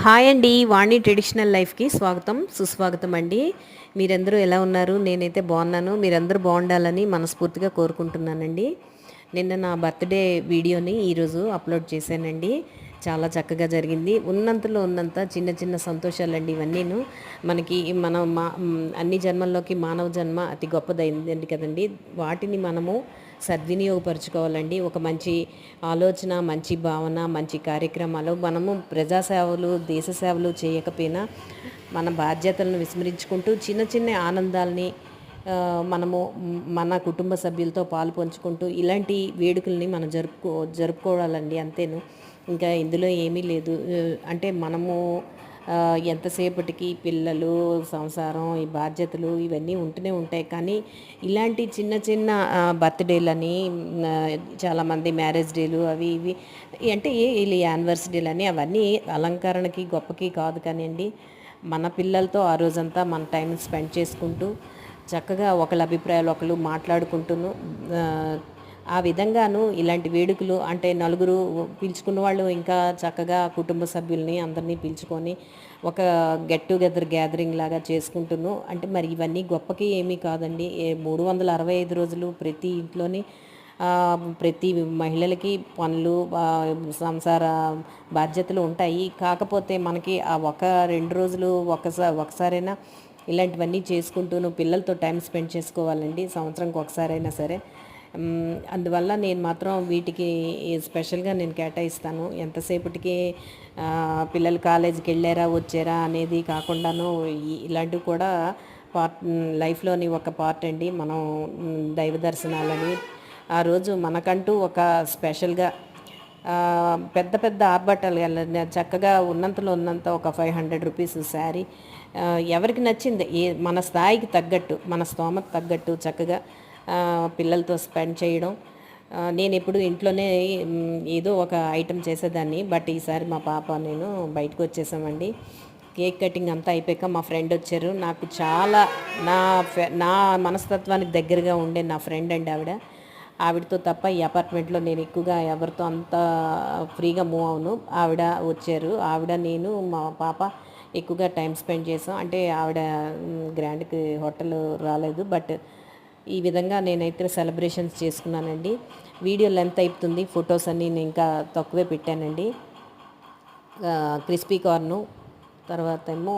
Hi అండి వాణి traditional లైఫ్కి స్వాగతం సుస్వాగతం అండి. మీరందరూ ఎలా ఉన్నారు? నేనైతే బాగున్నాను. మీరందరూ బాగుండాలని మనస్ఫూర్తిగా కోరుకుంటున్నానండి. నిన్న నా బర్త్డే వీడియోని ఈరోజు అప్లోడ్ చేశానండి. చాలా చక్కగా జరిగింది. ఉన్నంతలో ఉన్నంత చిన్న చిన్న సంతోషాలండి ఇవన్నీను. మనకి మనం మా అన్ని జన్మల్లోకి మానవ జన్మ అతి గొప్పదైందండి కదండి. వాటిని మనము సద్వినియోగపరచుకోవాలండి. ఒక మంచి ఆలోచన మంచి భావన మంచి కార్యక్రమాలు మనము ప్రజాసేవలు దేశ సేవలు చేయకపోయినా మన బాధ్యతలను విస్మరించుకుంటూ చిన్న చిన్న ఆనందాలని మనము మన కుటుంబ సభ్యులతో పాలు పంచుకుంటూ ఇలాంటి వేడుకల్ని మనం జరుపుకో జరుపుకోవాలండి అంతేను. ఇంకా ఇందులో ఏమీ లేదు. అంటే మనము ఎంతసేపటికి పిల్లలు సంసారం ఈ బాధ్యతలు ఇవన్నీ ఉంటూనే ఉంటాయి. కానీ ఇలాంటి చిన్న చిన్న బర్త్డేలని చాలామంది మ్యారేజ్ డేలు అవి ఇవి అంటే ఇలా యానివర్సరీలు అని అవన్నీ అలంకరణకి గొప్పకి కాదు కానివ్వండి. మన పిల్లలతో ఆ రోజంతా మన టైం స్పెండ్ చేసుకుంటూ చక్కగా ఒకళ్ళ అభిప్రాయాలు ఒకళ్ళు మాట్లాడుకుంటూను ఆ విధంగాను ఇలాంటి వేడుకలు అంటే నలుగురు పిలుచుకున్న వాళ్ళు ఇంకా చక్కగా కుటుంబ సభ్యుల్ని అందరినీ పిలుచుకొని ఒక గెట్ టుగెదర్ గ్యాదరింగ్ లాగా చేసుకుంటున్నాను అంటే మరి ఇవన్నీ గొప్పకి ఏమీ కాదండి. మూడు వందల అరవై ఐదు రోజులు ప్రతి ఇంట్లోని ప్రతి మహిళలకి పనులు సంసార బాధ్యతలు ఉంటాయి. కాకపోతే మనకి ఆ ఒక రెండు రోజులు ఒకసారి ఒకసారైనా ఇలాంటివన్నీ చేసుకుంటూ పిల్లలతో టైం స్పెండ్ చేసుకోవాలండి సంవత్సరంకి ఒకసారైనా సరే. అందువల్ల నేను మాత్రం వీటికి స్పెషల్గా నేను కేటాయిస్తాను. ఎంతసేపటికి పిల్లలు కాలేజీకి వెళ్ళారా వచ్చారా అనేది కాకుండాను ఇలాంటివి కూడా పార్ట్ లైఫ్లోని ఒక పార్ట్ అండి. మనం దైవ దర్శనాలని ఆ రోజు మనకంటూ ఒక స్పెషల్గా పెద్ద పెద్ద ఆర్భటాలు చక్కగా ఉన్నంతలో ఉన్నంత ఒక ఫైవ్ హండ్రెడ్ రూపీస్ శారీ ఎవరికి నచ్చింది? ఏ మన స్థాయికి తగ్గట్టు మన స్తోమత తగ్గట్టు చక్కగా పిల్లలతో స్పెండ్ చేయడం. నేను ఎప్పుడు ఇంట్లోనే ఏదో ఒక ఐటెం చేసేదాన్ని. బట్ ఈసారి మా పాప నేను బయటకు వచ్చేసామండి. కేక్ కటింగ్ అంతా అయిపోయాక మా ఫ్రెండ్ వచ్చారు. నాకు చాలా నా నా మనస్తత్వానికి దగ్గరగా ఉండే నా ఫ్రెండ్ అండి ఆవిడ. ఆవిడతో తప్ప ఈ అపార్ట్మెంట్లో నేను ఎక్కువగా ఎవరితో అంత ఫ్రీగా మూవ్ అవును ఆవిడ వచ్చారు. ఆవిడ నేను మా పాప ఎక్కువగా టైం స్పెండ్ చేసాం. అంటే ఆవిడ గ్రాండ్కి హోటల్ రాలేదు. బట్ ఈ విధంగా నేనైతే సెలబ్రేషన్స్ చేసుకున్నానండి. వీడియో లెంత్ అయిపోతుంది ఫొటోస్ అన్నీ నేను ఇంకా తక్కువే పెట్టానండి. Crispy corn. తర్వాత ఏమో